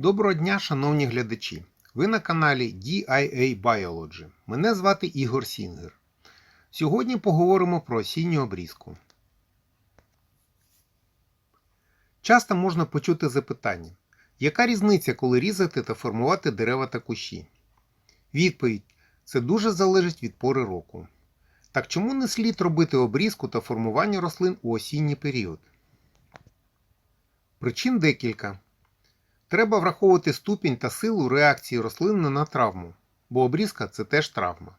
Доброго дня, шановні глядачі! Ви на каналі DIA Biology. Мене звати Ігор Сінгер. Сьогодні поговоримо про осінню обрізку. Часто можна почути запитання: яка різниця, коли різати та формувати дерева та кущі? Відповідь: це дуже залежить від пори року. Так чому не слід робити обрізку та формування рослин у осінній період? Причин декілька. Треба враховувати ступінь та силу реакції рослини на травму, бо обрізка це теж травма.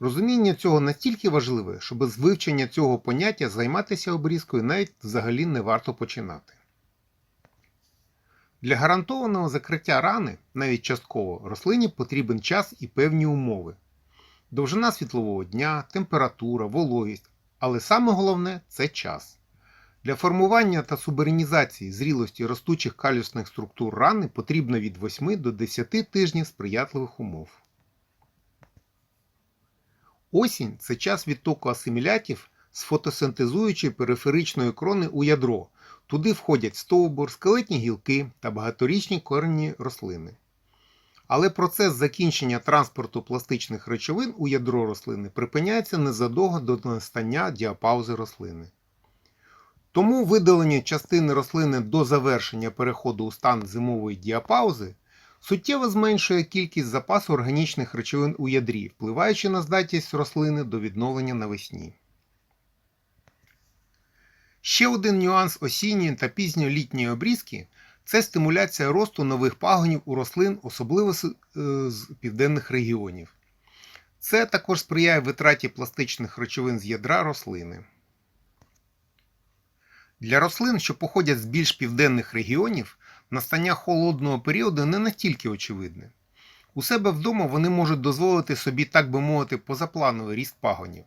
Розуміння цього настільки важливе, що без вивчення цього поняття займатися обрізкою навіть взагалі не варто починати. Для гарантованого закриття рани, навіть частково, рослині потрібен час і певні умови. Довжина світлового дня, температура, вологість, але саме головне це час. Для формування та суберенізації зрілості ростучих калюсних структур рани потрібно від 8 до 10 тижнів сприятливих умов. Осінь це час відтоку асимілятів з фотосинтезуючої периферичної крони у ядро. Туди входять стовбур, скелетні гілки та багаторічні корені рослини. Але процес закінчення транспорту пластичних речовин у ядро рослини припиняється незадовго до настання діапаузи рослини. Тому видалення частини рослини до завершення переходу у стан зимової діапаузи суттєво зменшує кількість запасу органічних речовин у ядрі, впливаючи на здатність рослини до відновлення навесні. Ще один нюанс осінньої та пізньолітньої обрізки це стимуляція росту нових пагонів у рослин, особливо е, з південних регіонів. Це також сприяє витраті пластичних речовин з ядра рослини. Для рослин, що походять з більш південних регіонів, настання холодного періоду не настільки очевидне. У себе вдома вони можуть дозволити собі, так би мовити, позаплановий ріст пагонів.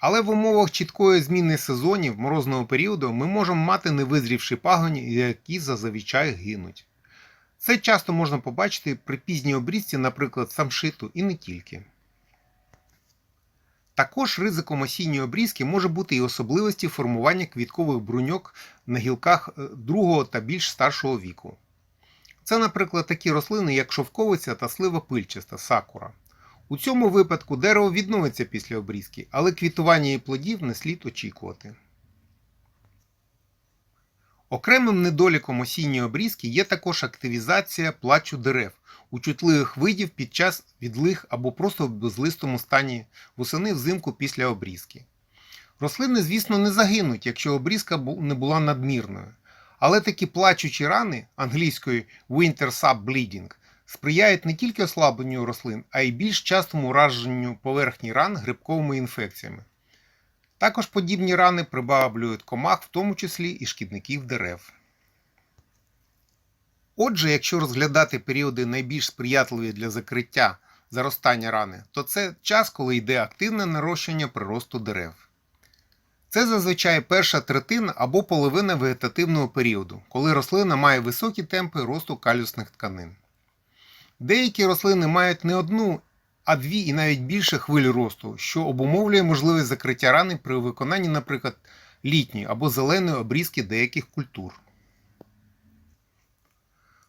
Але в умовах чіткої зміни сезонів морозного періоду ми можемо мати невизрівші пагоні, які зазвичай гинуть. Це часто можна побачити при пізній обрізці, наприклад, самшиту і не тільки. Також ризиком осінньої обрізки може бути і особливості формування квіткових бруньок на гілках е, другого та більш старшого віку. Це, наприклад, такі рослини, як шовковиця та слива пильчаста сакура. У цьому випадку дерево відновиться після обрізки, але квітування і плодів не слід очікувати. Окремим недоліком осінньої обрізки є також активізація плачу дерев у чутливих видів під час відлиг або просто в безлистому стані восени взимку після обрізки. Рослини, звісно, не загинуть, якщо обрізка не була надмірною. Але такі плачучі рани англійською Winter Sub Bleeding сприяють не тільки ослабленню рослин, а й більш частому ураженню поверхні ран грибковими інфекціями. Також подібні рани прибавлюють комах, в тому числі і шкідників дерев. Отже, якщо розглядати періоди найбільш сприятливі для закриття заростання рани, то це час, коли йде активне нарощення приросту дерев. Це зазвичай перша третина або половина вегетативного періоду, коли рослина має високі темпи росту калюсних тканин. Деякі рослини мають не одну, а дві і навіть більше хвиль росту, що обумовлює можливість закриття рани при виконанні, наприклад, літньої або зеленої обрізки деяких культур.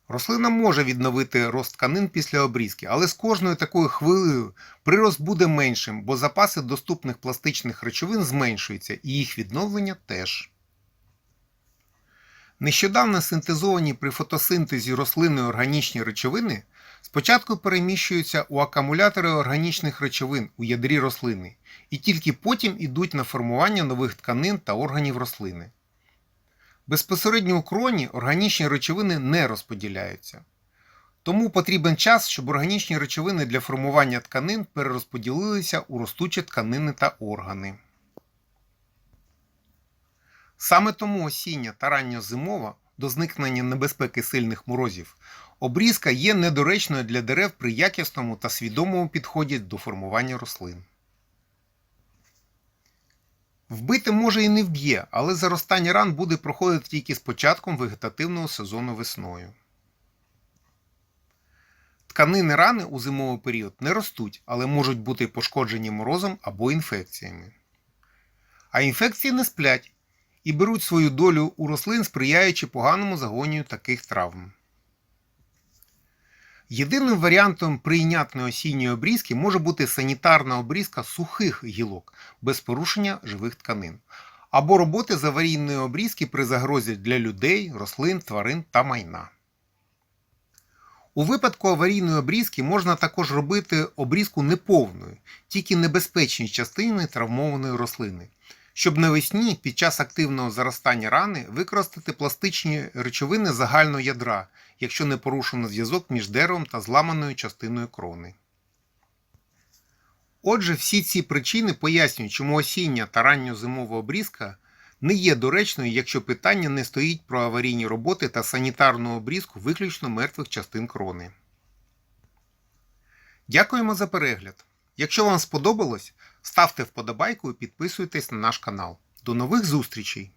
Рослина може відновити рост тканин після обрізки, але з кожною такою хвилею прирост буде меншим, бо запаси доступних пластичних речовин зменшуються і їх відновлення теж. Нещодавно синтезовані при фотосинтезі рослини органічні речовини спочатку переміщуються у акумулятори органічних речовин у ядрі рослини і тільки потім йдуть на формування нових тканин та органів рослини. Безпосередньо у кроні органічні речовини не розподіляються. Тому потрібен час, щоб органічні речовини для формування тканин перерозподілилися у ростучі тканини та органи. Саме тому осіння та ранньозимова до зникнення небезпеки сильних морозів обрізка є недоречною для дерев при якісному та свідомому підході до формування рослин. Вбити може і не вб'є, але заростання ран буде проходити тільки з початком вегетативного сезону весною. Тканини рани у зимовий період не ростуть, але можуть бути пошкоджені морозом або інфекціями. А інфекції не сплять і беруть свою долю у рослин, сприяючи поганому загонію таких травм. Єдиним варіантом прийнятної осінньої обрізки може бути санітарна обрізка сухих гілок без порушення живих тканин, або роботи з аварійної обрізки при загрозі для людей, рослин, тварин та майна. У випадку аварійної обрізки можна також робити обрізку неповною, тільки небезпечні частини травмованої рослини, щоб навесні під час активного заростання рани використати пластичні речовини загального ядра, якщо не порушено зв'язок між деревом та зламаною частиною крони. Отже, всі ці причини пояснюють, чому осіння та ранньозимова обрізка не є доречною, якщо питання не стоїть про аварійні роботи та санітарну обрізку виключно мертвих частин крони. Дякуємо за перегляд. Якщо вам сподобалось, ставте вподобайку і підписуйтесь на наш канал. До нових зустрічей!